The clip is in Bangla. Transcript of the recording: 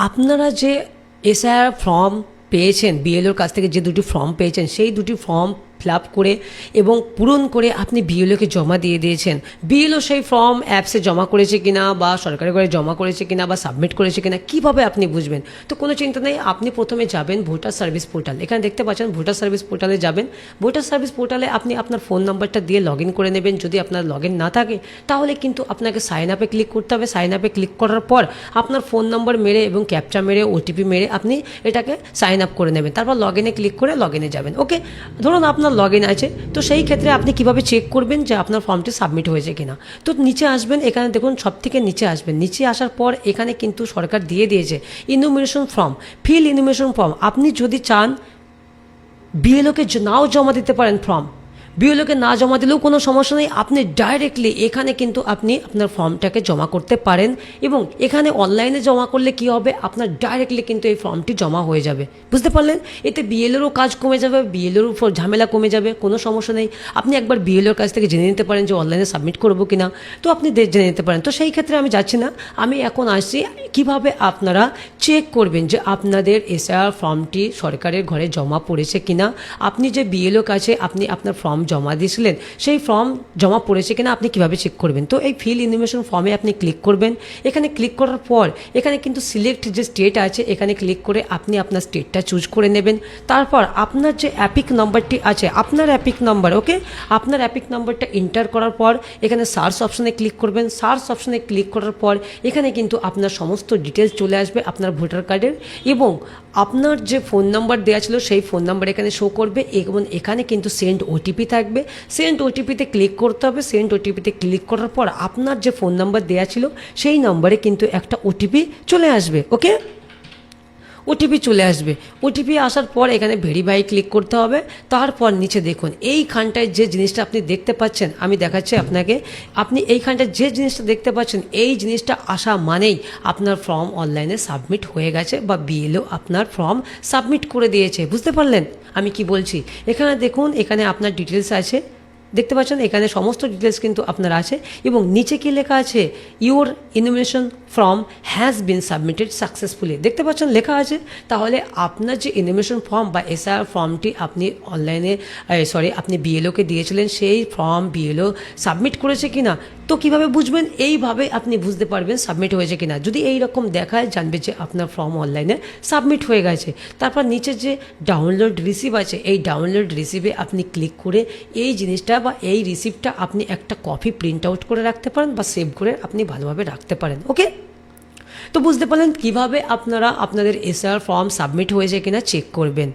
আপনারা যে এসআইআর ফর্ম পেয়েছেন বিএলওর কাছ থেকে যে দুটি ফর্ম পেয়েছেন, সেই দুটি ফর্ম ফিল করে এবং পূরণ করে আপনি বিএলওকে জমা দিয়ে দিয়েছেন। বিএলও সেই ফর্ম অ্যাপসে জমা করেছে কিনা বা সরকারি ঘরে জমা করেছে কিনা বা সাবমিট করেছে কিনা, কীভাবে আপনি বুঝবেন? তো কোনো চিন্তা নেই, আপনি প্রথমে যাবেন ভোটার সার্ভিস পোর্টাল। এখানে দেখতে পাচ্ছেন ভোটার সার্ভিস পোর্টালে যাবেন। ভোটার সার্ভিস পোর্টালে আপনি আপনার ফোন নাম্বারটা দিয়ে লগ করে নেবেন। যদি আপনার লগ না থাকে, তাহলে কিন্তু আপনাকে সাইন আপে ক্লিক করতে হবে। সাইন আপে ক্লিক করার পর আপনার ফোন নাম্বার মেরে এবং ক্যাপচা মেরে, ওটিপি মেরে আপনি এটাকে সাইন আপ করে নেবেন। তারপর লগ ক্লিক করে লগ যাবেন। ওকে? ধরুন আপনার লগ ইন আছে, তো সেই ক্ষেত্রে আপনি কীভাবে চেক করবেন যে আপনার ফর্মটি সাবমিট হয়েছে কিনা? তো নিচে আসবেন, এখানে দেখুন সব থেকে নিচে আসবেন। নিচে আসার পর এখানে কিন্তু সরকার দিয়ে দিয়েছে enumeration form fill enumeration form আপনি যদি চান বিএলওকে নাও জমা দিতে পারেন ফর্ম বিএলওকে না জমা দিলেও কোনো সমস্যা নেই। আপনি ডাইরেক্টলি এখানে কিন্তু আপনি আপনার ফর্মটাকে জমা করতে পারেন এবং এখানে অনলাইনে জমা করলে কি হবে? আপনার ডাইরেক্টলি কিন্তু এই ফর্মটি জমা হয়ে যাবে। বুঝতে পারলেন? এতে বিএলওরও কাজ কমে যাবে বিএলওর উপর ঝামেলা কমে যাবে, কোনো সমস্যা নেই। আপনি একবার বিএলওর কাছ থেকে জেনে নিতে পারেন যে অনলাইনে সাবমিট করব কি না তো আপনি জেনে নিতে পারেন। তো সেই ক্ষেত্রে আমি যাচ্ছি না। আমি এখন আসছি কীভাবে আপনারা চেক করবেন যে আপনাদের এসআর ফর্মটি সরকারের ঘরে জমা পড়েছে কিনা। আপনি যে বিএলও কাছে আপনি আপনার ফর্ম জমা দিয়েছিলেন, সেই ফর্ম জমা পড়েছে কিনা আপনি কীভাবে চেক করবেন? তো এই ফিল ইনফরমেশন ফর্মে আপনি ক্লিক করবেন। এখানে ক্লিক করার পর, এখানে কিন্তু সিলেক্ট যে স্টেট আছে, এখানে ক্লিক করে আপনি আপনার স্টেটটা চুজ করে নেবেন। তারপর আপনার যে অ্যাপিক নম্বরটি আছে, আপনার অ্যাপিক নম্বর ওকে আপনার অ্যাপিক নম্বরটা এন্টার করার পর, এখানে সার্চ অপশনে ক্লিক করবেন। সার্চ অপশনে ক্লিক করার পর, এখানে কিন্তু আপনার সমস্ত ডিটেলস চলে আসবে আপনার ভোটার কার্ডের এবং আপনার যে ফোন নাম্বার দেওয়া ছিল, সেই ফোন নাম্বার এখানে শো করবে এবং এখানে কিন্তু সেন্ড ওটিপি থাকবে। সেন্ড ওটিপিতে ক্লিক করতে হবে। সেন্ড ওটিপিতে ক্লিক করার পর আপনার যে ফোন নাম্বার দেওয়া ছিল, সেই নম্বরে কিন্তু একটা ওটিপি চলে আসবে ওকে ওটিপি চলে আসবে। ওটিপি আসার পর এখানে ভেরিফাই ক্লিক করতে হবে। তারপর নিচে দেখুন, এইখানটায় যে জিনিসটা আপনি দেখতে পাচ্ছেন, আমি দেখাচ্ছি আপনাকে। আপনি এইখানটায় যে জিনিসটা দেখতে পাচ্ছেন, এই জিনিসটা আসা মানেই আপনার ফর্ম অনলাইনে সাবমিট হয়ে গেছে বা বিএলও আপনার ফর্ম সাবমিট করে দিয়েছে। বুঝতে পারলেন? আমি কি বলছি? এখানে দেখুন, এখানে আপনার ডিটেলস আছে। দেখতে পাচ্ছেন, এখানে সমস্ত ডিটেলস কিন্তু আপনার আছে এবং নিচে কি লেখা আছে? Your enumeration form has been submitted successfully দেখতে পাচ্ছেন, লেখা আছে। তাহলে আপনার যে ইনোমিনেশন ফর্ম বা এসআর ফর্মটি আপনি অনলাইনে সরি আপনি বিএলওকে দিয়েছিলেন, সেই ফর্ম বিএলও সাবমিট করেছে কিনা? তো কীভাবে বুঝবেন? এইভাবে আপনি বুঝতে পারবেন সাবমিট হয়েছে কিনা। যদি এই রকম দেখায়, জানবে যে আপনার ফর্ম অনলাইনে সাবমিট হয়ে গেছে। তারপর নিচে যে ডাউনলোড রিসিভ আছে, এই ডাউনলোড রিসিভে আপনি ক্লিক করে এই জিনিসটা বা এই রিসিপ্টটা আপনি একটা কপি প্রিন্ট আউট করে রাখতে পারেন বা সেভ করে আপনি ভালোভাবে রাখতে পারেন ওকে তো বুঝতে পারলেন কীভাবে আপনারা আপনাদের এসআর ফর্ম সাবমিট হয়েছে কিনা চেক করবেন।